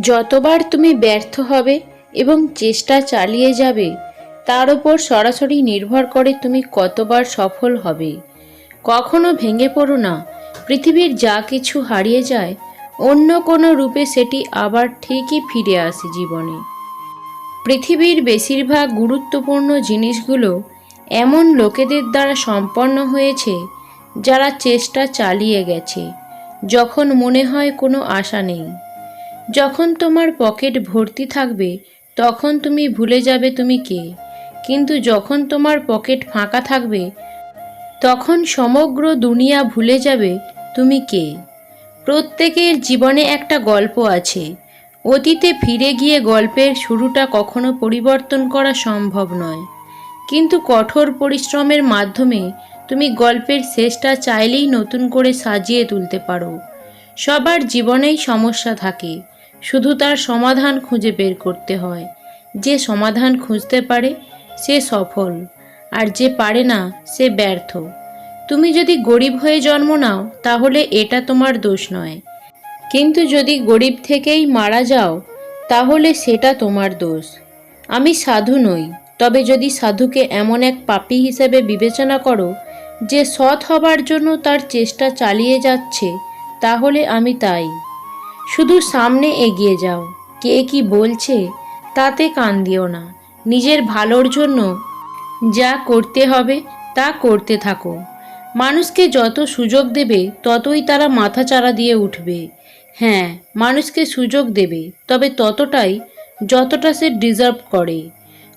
যতবার তুমি ব্যর্থ হবে এবং চেষ্টা চালিয়ে যাবে, তার উপর সরাসরি নির্ভর করে তুমি কতবার সফল হবে। কখনো ভেঙে পড়ো না, পৃথিবীর যা কিছু হারিয়ে যায়, অন্য কোনো রূপে সেটি আবার ঠিকই ফিরে আসে জীবনে। পৃথিবীর বেশিরভাগ গুরুত্বপূর্ণ জিনিসগুলো এমন লোকেদের দ্বারা সম্পন্ন হয়েছে, যারা চেষ্টা চালিয়ে গেছে, যখন মনে হয় কোনো আশা নেই। যখন তোমার পকেট ভর্তি থাকবে, তখন তুমি ভুলে যাবে তুমি কে। কিন্তু যখন তোমার পকেট ফাঁকা থাকবে, তখন সমগ্র দুনিয়া ভুলে যাবে তুমি কে। প্রত্যেকের জীবনে একটা গল্প আছে। অতীতে ফিরে গিয়ে গল্পের শুরুটা কখনো পরিবর্তন করা সম্ভব নয়। কিন্তু কঠোর পরিশ্রমের মাধ্যমে তুমি গল্পের শেষটা চাইলেই নতুন করে সাজিয়ে তুলতে পারো। সবার জীবনেই সমস্যা থাকে। শুধু তার সমাধান খুঁজে বের করতে হয়। যে সমাধান খুঁজতে পারে, সে সফল, আর যে পারে না, সে ব্যর্থ। তুমি যদি গরিব হয়ে জন্ম নাও, তাহলে এটা তোমার দোষ নয়। কিন্তু যদি গরিব থেকেই মারা যাও, তাহলে সেটা তোমার দোষ। আমি সাধু নই, তবে যদি সাধুকে এমন এক পাপী হিসেবে বিবেচনা করো, যে সৎ হবার জন্য তার চেষ্টা চালিয়ে যাচ্ছে, তাহলে আমি তাই। শুধু সামনে এগিয়ে যাও। কে কি বলছে তাতে কান দিও না। নিজের ভালোর জন্য যা করতে হবে তা করতে থাকো। মানুষকে যত সুযোগ দেবে, ততই তারা মাথাচাড়া দিয়ে উঠবে। হ্যাঁ মানুষকে সুযোগ দেবে, তবে ততটাই যতটা সে ডিজার্ভ করে।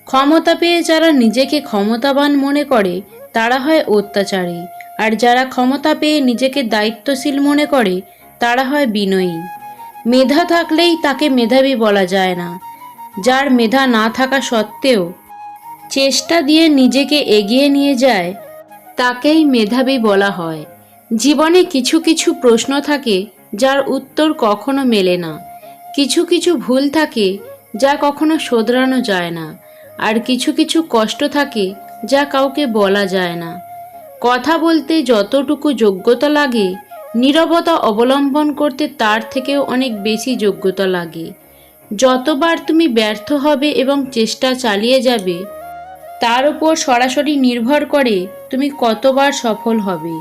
ক্ষমতা পেয়ে যারা নিজেকে ক্ষমতাবান মনে করে, তারা হয় অত্যাচারী। আর যারা ক্ষমতা পেয়ে নিজেকে দায়িত্বশীল মনে করে, তারা হয় বিনয়ী। মেধা থাকলেই তাকে মেধাবী বলা যায় না। যার মেধা না থাকা সত্ত্বেও চেষ্টা দিয়ে নিজেকে এগিয়ে নিয়ে যায়, তাকেই মেধাবী বলা হয়। জীবনে কিছু কিছু প্রশ্ন থাকে যার উত্তর কখনো মেলে না। কিছু কিছু ভুল থাকে যা কখনো শোধরানো যায় না। আর কিছু কিছু কষ্ট থাকে যা কাউকে বলা যায় না। কথা বলতে যতটুকু যোগ্যতা লাগে নীরবতা অবলম্বন করতে তার থেকেও অনেক বেশি যোগ্যতা লাগে। যতবার তুমি ব্যর্থ হবে এবং চেষ্টা চালিয়ে যাবে, তার উপর সরাসরি নির্ভর করে তুমি কতবার সফল হবে।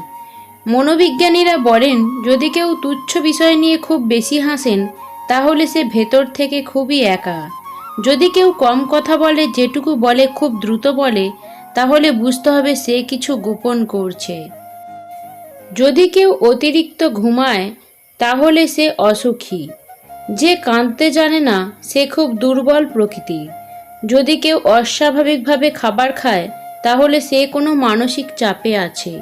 মনোবিজ্ঞানীরা বলেন, যদি কেউ তুচ্ছ বিষয় নিয়ে খুব বেশি হাসেন, তাহলে সে ভেতর থেকে খুবই একা। যদি কেউ কম কথা বলে, যেটুকু বলে খুব দ্রুত বলে, তাহলে বুঝতে হবে সে কিছু গোপন করছে। যদি কেউ অতিরিক্ত ঘুমায়, তাহলে সে অসুখী। যে কাঁদতে জানে না, সে খুব দুর্বল প্রকৃতির। যদি কেউ অস্বাভাবিকভাবে খাবার খায়, তাহলে সে কোনো মানসিক চাপে আছে।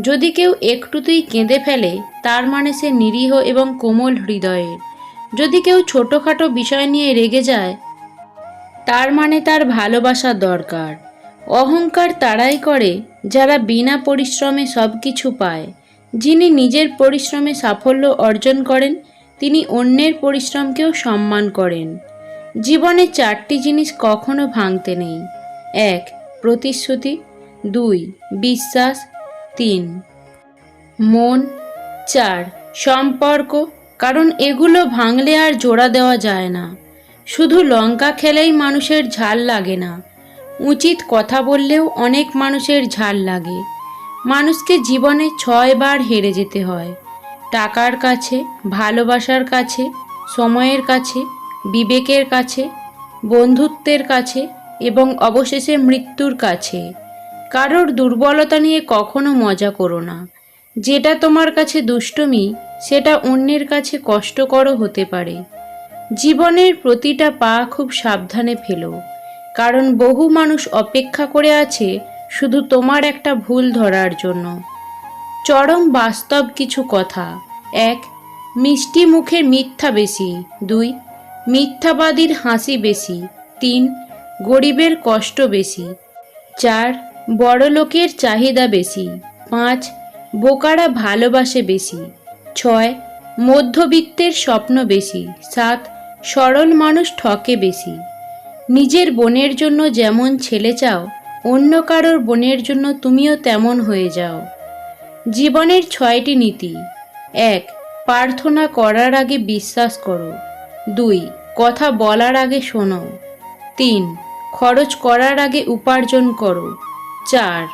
যদি কেউ একটুতেই কেঁদে ফেলে, তার মানে সে নিরীহ এবং কোমল হৃদয়ের। যদি কেউ ছোটোখাটো বিষয় নিয়ে রেগে যায়, তার মানে তার ভালোবাসা দরকার। অহংকার তারাই করে যারা বিনা পরিশ্রমে সব কিছু পায়। যিনি নিজের পরিশ্রমে সাফল্য অর্জন করেন, তিনি অন্যের পরিশ্রমকেও সম্মান করেন। জীবনে চারটি জিনিস কখনো ভাঙতে নেই। এক, প্রতিশ্রুতি। দুই, বিশ্বাস। তিন, মন। চার, সম্পর্ক। কারণ এগুলো ভাঙলে আর জোড়া দেওয়া যায় না। শুধু লঙ্কা খেলেই মানুষের ঝাল লাগে না। উচিত কথা বললেও অনেক মানুষের ঝাল লাগে। মানুষকে জীবনে ছয়বার হেরে যেতে হয়। টাকার কাছে, ভালোবাসার কাছে, সময়ের কাছে, বিবেকের কাছে, বন্ধুত্বের কাছে এবং অবশেষে মৃত্যুর কাছে। কারোর দুর্বলতা নিয়ে কখনো মজা করো না। যেটা তোমার কাছে দুষ্টমি, সেটা অন্যের কাছে কষ্টকরও হতে পারে। জীবনের প্রতিটা পা খুব সাবধানে ফেলো। কারণ বহু মানুষ অপেক্ষা করে আছে শুধু তোমার একটা ভুল ধরার জন্য। চরম বাস্তব কিছু কথা। এক, মিষ্টি মুখের মিথ্যা বেশি। দুই, মিথ্যাবাদীর হাসি বেশি। তিন, গরিবের কষ্ট বেশি। চার, বড়লোকের চাহিদা বেশি। পাঁচ, বোকারা ভালোবাসে বেশি। ছয়, মধ্যবিত্তের স্বপ্ন বেশি। সাত, সরল মানুষ ঠকে বেশি। নিজের বোনের জন্য যেমন ছেলে চাও, অন্য কারোর বোনের জন্য তুমিও তেমন হয়ে যাও। জীবনের ছয়টি নীতি। এক, প্রার্থনা করার আগে বিশ্বাস করো। দুই, কথা বলার আগে শোনো। তিন, খরচ করার আগে উপার্জন করো। চার,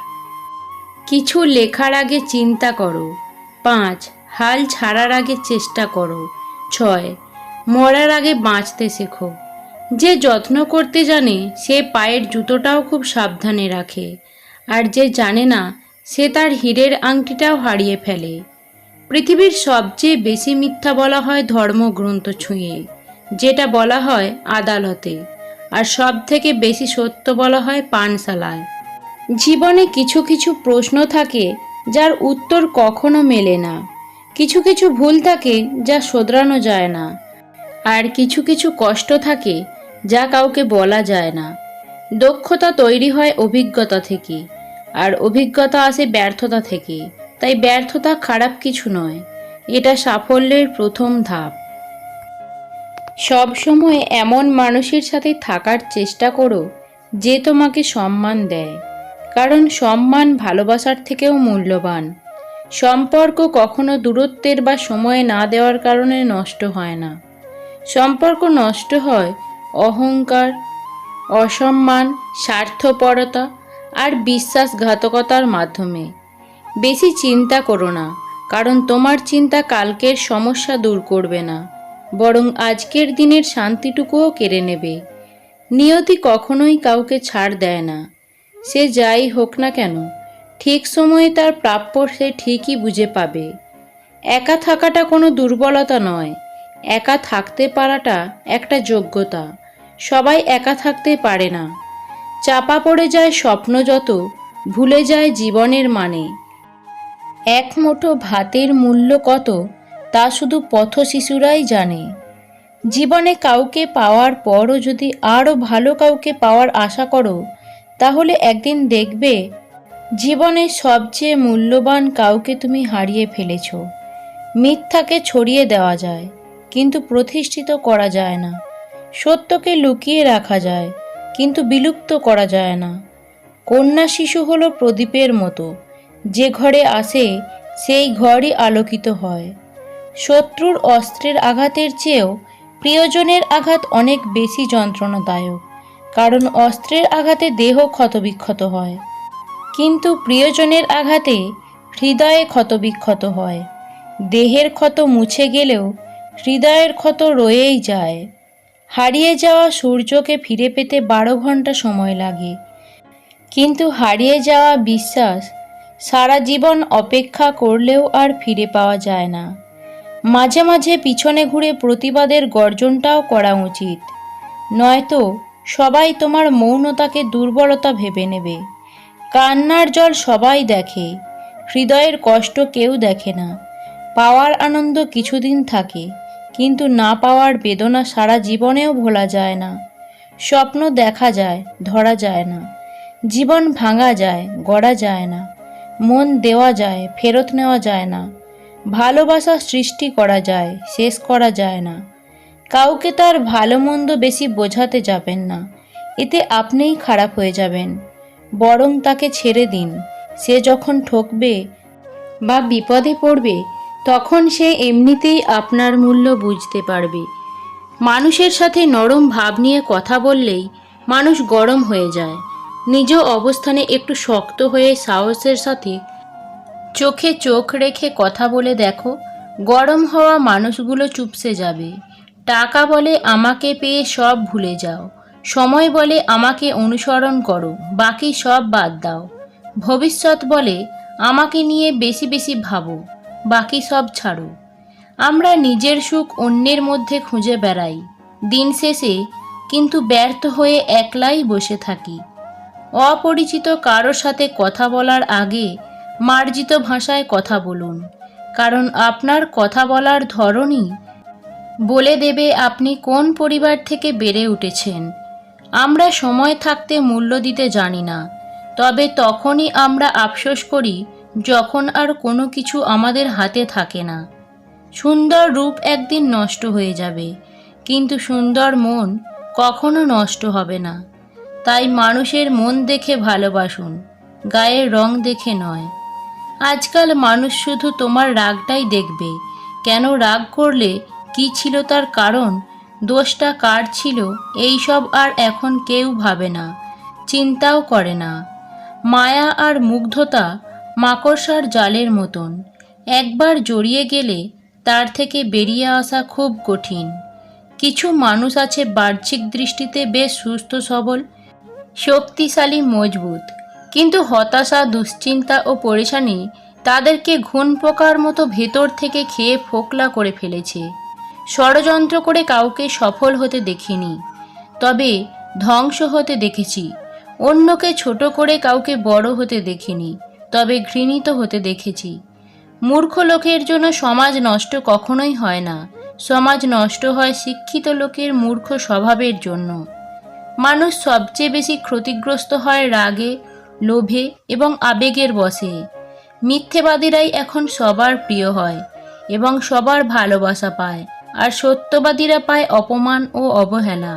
কিছু লেখার আগে চিন্তা করো। পাঁচ, হাল ছাড়ার আগে চেষ্টা করো। ছয়, মরার আগে বাঁচতে শেখো। যে যত্ন করতে জানে, সে পায়ের জুতোটাও খুব সাবধানে রাখে। আর যে জানে না, সে তার হীরের আংটিটাও হারিয়ে ফেলে। পৃথিবীর সবচেয়ে বেশি মিথ্যা বলা হয় ধর্মগ্রন্থ ছুঁয়ে, যেটা বলা হয় আদালতে। আর সব থেকে বেশি সত্য বলা হয় পানশালায়। জীবনে কিছু কিছু প্রশ্ন থাকে, যার উত্তর কখনো মেলে না। কিছু কিছু ভুল থাকে, যা শোধরানো যায় না। আর কিছু কিছু কষ্ট থাকে যা কাউকে বলা যায় না। দক্ষতা তৈরি হয় অভিজ্ঞতা থেকে, আর অভিজ্ঞতা আসে ব্যর্থতা থেকে। তাই ব্যর্থতা খারাপ কিছু নয়, এটা সাফল্যের প্রথম ধাপ। সব সময় এমন মানুষের সাথে থাকার চেষ্টা করো, যে তোমাকে সম্মান দেয়। কারণ সম্মান ভালোবাসার থেকেও মূল্যবান। সম্পর্ক কখনো দূরত্বের বা সময় না দেওয়ার কারণে নষ্ট হয় না। সম্পর্ক নষ্ট হয় অহংকার, অসম্মান, স্বার্থপরতা আর বিশ্বাসঘাতকতার মাধ্যমে। বেশি চিন্তা করো না, কারণ তোমার চিন্তা কালকের সমস্যা দূর করবে না, বরং আজকের দিনের শান্তিটুকুও কেড়ে নেবে। নিয়তি কখনোই কাউকে ছাড় দেয় না, সে যাই হোক না কেন, ঠিক সময়ে তার প্রাপ্য সে ঠিকই বুঝে পাবে। একা থাকাটা কোনো দুর্বলতা নয়, একা থাকতে পারাটা একটা যোগ্যতা। সবাই একা থাকতে পারে না। চাপা পড়ে যায় স্বপ্ন যত, ভুলে যায় জীবনের মানে। এক মুঠো ভাতের মূল্য কত, তা শুধু পথ শিশুরাই জানে। জীবনে কাউকে পাওয়ার পরও যদি আরও ভালো কাউকে পাওয়ার আশা করো, তাহলে একদিন দেখবে জীবনের সবচেয়ে মূল্যবান কাউকে তুমি হারিয়ে ফেলেছ। মিথ্যাকে ছড়িয়ে দেওয়া যায়, কিন্তু প্রতিষ্ঠিত করা যায় না। সত্যকে লুকিয়ে রাখা যায়, কিন্তু বিলুপ্ত করা যায় না। কন্যা শিশু হলো প্রদীপের মতো, যে ঘরে আসে, সেই ঘরই আলোকিত হয়। শত্রুর অস্ত্রের আঘাতের চেয়েও প্রিয়জনের আঘাত অনেক বেশি যন্ত্রণাদায়ক, কারণ অস্ত্রের আঘাতে দেহ ক্ষতবিক্ষত হয়। কিন্তু প্রিয়জনের আঘাতে হৃদয়ে ক্ষতবিক্ষত হয়। দেহের ক্ষত মুছে গেলেও হৃদয়ের ক্ষত রয়েই যায়। হারিয়ে যাওয়া সূর্যকে ফিরে পেতে বারো ঘণ্টা সময় লাগে। কিন্তু হারিয়ে যাওয়া বিশ্বাস সারা জীবন অপেক্ষা করলেও আর ফিরে পাওয়া যায় না। মাঝে মাঝে পিছনে ঘুরে প্রতিবাদের গর্জনটাও করা উচিত। নয়তো সবাই তোমার মৌনতাকে দুর্বলতা ভেবে নেবে। কান্নার জল সবাই দেখে, হৃদয়ের কষ্ট কেউ দেখে না। পাওয়ার আনন্দ কিছুদিন থাকে। কিন্তু না পাওয়ার বেদনা সারা জীবনেও ভোলা যায় না। স্বপ্ন দেখা যায়, ধরা যায় না। জীবন ভাঙা যায়, গড়া যায় না। মন দেওয়া যায়, ফেরত নেওয়া যায় না। ভালোবাসা সৃষ্টি করা যায়, শেষ করা যায় না। কাউকে তার ভালো মন্দ বেশি বোঝাতে যাবেন না। এতে আপনিই খারাপ হয়ে যাবেন। বরং তাকে ছেড়ে দিন। সে যখন ঠকবে বা বিপদে পড়বে তখন সে এমনিতেই আপনার মূল্য বুঝতে পারবে। মানুষের সাথে নরম ভাব নিয়ে কথা বললেই মানুষ গরম হয়ে যায়। নিজ অবস্থানে একটু শক্ত হয়ে সাহসের সাথে চোখে চোখ রেখে কথা বলে দেখো, গরম হওয়া মানুষগুলো চুপসে যাবে। টাকা বলে আমাকে পেয়ে সব ভুলে যাও। সময় বলে আমাকে অনুসরণ করো, বাকি সব বাদ দাও। ভবিষ্যৎ বলে আমাকে নিয়ে বেশি বেশি ভাবো। বাকি সব ছাড়ো। আমরা নিজের সুখ অন্যের মধ্যে খুঁজে বেড়াই, দিন শেষে কিন্তু ব্যর্থ হয়ে একলাই বসে থাকি। অপরিচিত কারোর সাথে কথা বলার আগে মার্জিত ভাষায় কথা বলুন, কারণ আপনার কথা বলার ধরনই বলে দেবে আপনি কোন পরিবার থেকে বেড়ে উঠেছেন। আমরা সময় থাকতে মূল্য দিতে জানি না, তবে তখনই আমরা আফসোস করি যখন আর কোনো কিছু আমাদের হাতে থাকে না। সুন্দর রূপ একদিন নষ্ট হয়ে যাবে, কিন্তু সুন্দর মন কখনো নষ্ট হবে না। তাই মানুষের মন দেখে ভালোবাসুন, গায়ের রং দেখে নয়। আজকাল মানুষ শুধু তোমার রাগটাই দেখবে, কেন রাগ করলে কি ছিল তার কারণ, দোষটা কার ছিল, এই সব আর এখন কেউ ভাবে না, চিন্তাও করে না। মায়া আর মুগ্ধতা মাকড়সার জালের মতন। একবার জড়িয়ে গেলে তার থেকে বেরিয়ে আসা খুব কঠিন। কিছু মানুষ আছে বাহ্যিক দৃষ্টিতে বেশ সুস্থ, সবল, শক্তিশালী, মজবুত। কিন্তু হতাশা, দুশ্চিন্তা ও পরেশানি তাদেরকে ঘুণ পোকার মতো ভেতর থেকে খেয়ে ফোকলা করে ফেলেছে। ষড়যন্ত্র করে কাউকে সফল হতে দেখিনি। তবে ধ্বংস হতে দেখেছি। অন্যকে ছোট করে কাউকে বড় হতে দেখিনি। তবে ঘৃণিত হতে দেখেছি। মূর্খ লোকের জন্য সমাজ নষ্ট কখনোই হয় না। সমাজ নষ্ট হয় শিক্ষিত লোকের মূর্খ স্বভাবের জন্য। মানুষ সবচেয়ে বেশি ক্ষতিগ্রস্ত হয় রাগে, লোভে এবং আবেগের বশে মিথ্যেবাদীরাই এখন সবার প্রিয় হয় এবং সবার ভালোবাসা পায় আর সত্যবাদীরা পায় অপমান ও অবহেলা।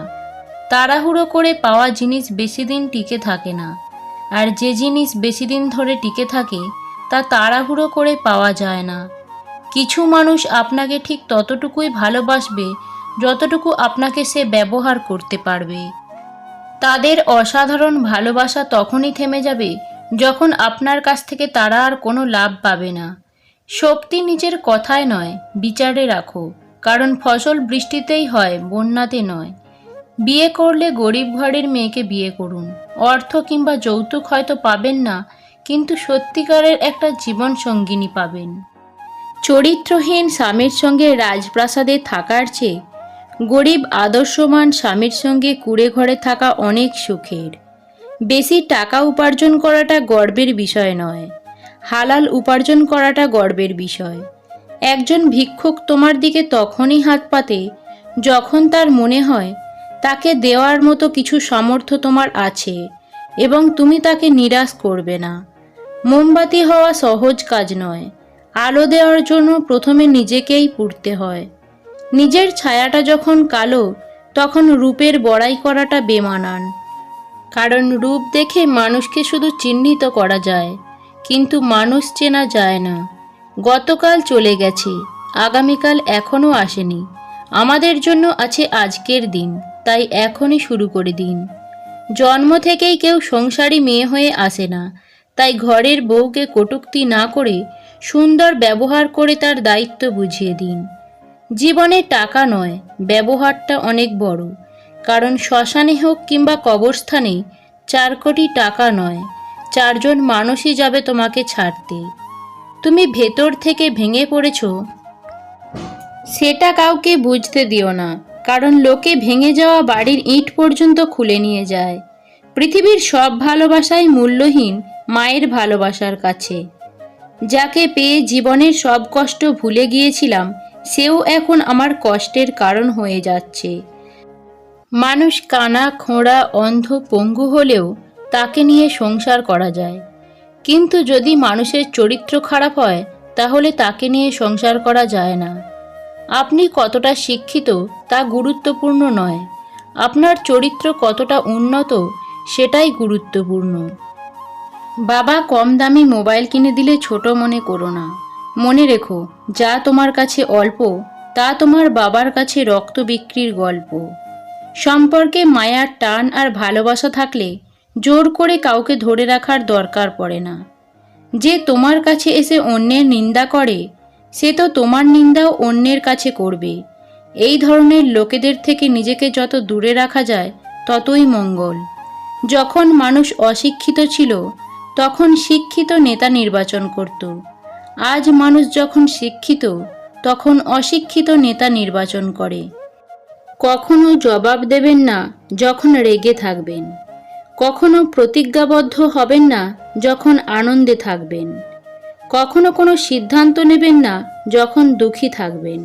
তাড়াহুড়ো করে পাওয়া জিনিস বেশি দিন টিকে থাকে না। আর যে জিনিস বেশি দিন ধরে টিকে থাকে, তা তাড়াহুড়ো করে পাওয়া যায় না। কিছু মানুষ আপনাকে ঠিক ততটুকুই ভালোবাসবে, যতটুকু আপনাকে সে ব্যবহার করতে পারবে। তাদের অসাধারণ ভালোবাসা তখনই থেমে যাবে, যখন আপনার কাছ থেকে তারা আর কোনো লাভ পাবে না। শক্তি নিজের কথায় নয়, বিচারে রাখো, কারণ ফসল বৃষ্টিতেই হয়, বন্যাতে নয়। বিয়ে করলে গরিব ঘরের মেয়েকে বিয়ে করুন। অর্থ কিংবা যৌতুক হয়তো পাবেন না, কিন্তু সত্যিকারের একটা জীবন সঙ্গিনী পাবেন। চরিত্রহীন স্বামীর সঙ্গে রাজপ্রাসাদে থাকার চেয়ে গরিব আদর্শমান স্বামীর সঙ্গে কুড়ে ঘরে থাকা অনেক সুখের। বেশি টাকা উপার্জন করাটা গর্বের বিষয় নয়, হালাল উপার্জন করাটা গর্বের বিষয়। একজন ভিক্ষুক তোমার দিকে তখনই হাত পাতে যখন তার মনে হয় তাকে দেওয়ার মতো কিছু সামর্থ্য তোমার আছে, এবং তুমি তাকে নিরাশ করবে না। মোমবাতি হওয়া সহজ কাজ নয়, আলো দেওয়ার জন্য প্রথমে নিজেকেই পুড়তে হয়। নিজের ছায়াটা যখন কালো, তখন রূপের বড়াই করাটা বেমানান। কারণ রূপ দেখে মানুষকে শুধু চিহ্নিত করা যায়, কিন্তু মানুষ চেনা যায় না। গতকাল চলে গেছে, আগামীকাল এখনও আসেনি। আমাদের জন্য আছে আজকের দিন। তাই এখনই শুরু করে দিন। জন্ম থেকেই কেউ সংসারী মেয়ে হয়ে আসে না, তাই ঘরের বউকে কটূক্তি না করে সুন্দর ব্যবহার করে তার দায়িত্ব বুঝিয়ে দিন। জীবনে টাকা নয়, ব্যবহারটা অনেক বড়, কারণ শ্মশানে হোক কিংবা কবরস্থানে চার কোটি টাকা নয়, চারজন মানুষই যাবে তোমাকে ছাড়তে। তুমি ভেতর থেকে ভেঙে পড়েছ। সেটা কাউকে বুঝতে দিও না কারণ লোকে ভেঙে যাওয়া বাড়ির ইট পর্যন্ত খুলে নিয়ে যায়। পৃথিবীর সব ভালোবাসাই মূল্যহীন মায়ের ভালোবাসার কাছে। যাকে পেয়ে জীবনের সব কষ্ট ভুলে গিয়েছিলাম, সেও এখন আমার কষ্টের কারণ হয়ে যাচ্ছে। মানুষ কানা, খোঁড়া, অন্ধ, পঙ্গু হলেও তাকে নিয়ে সংসার করা যায়। কিন্তু যদি মানুষের চরিত্র খারাপ হয়, তাহলে তাকে নিয়ে সংসার করা যায় না। আপনি কতটা শিক্ষিত তা গুরুত্বপূর্ণ নয়। আপনার চরিত্র কতটা উন্নত সেটাই গুরুত্বপূর্ণ। বাবা কম দামি মোবাইল কিনে দিলে ছোট মনে করো না। মনে রেখো, যা তোমার কাছে অল্প, তা তোমার বাবার কাছে রক্ত বিক্রির গল্প। সম্পর্কে মায়ার টান আর ভালোবাসা থাকলে জোর করে কাউকে ধরে রাখার দরকার পড়ে না। যে তোমার কাছে এসে অন্যের নিন্দা করে সে তো তোমার নিন্দাও অন্যের কাছে করবে। এই ধরনের লোকেদের থেকে নিজেকে যত দূরে রাখা যায়, ততই মঙ্গল। যখন মানুষ অশিক্ষিত ছিল, তখন শিক্ষিত নেতা নির্বাচন করত। আজ মানুষ যখন শিক্ষিত, তখন অশিক্ষিত নেতা নির্বাচন করে। কখনো জবাব দেবেন না যখন রেগে থাকবেন। কখনো প্রতিজ্ঞাবদ্ধ হবেন না যখন আনন্দে থাকবেন। কখনো কোনো সিদ্ধান্ত নেবেন না যখন দুঃখী থাকবেন।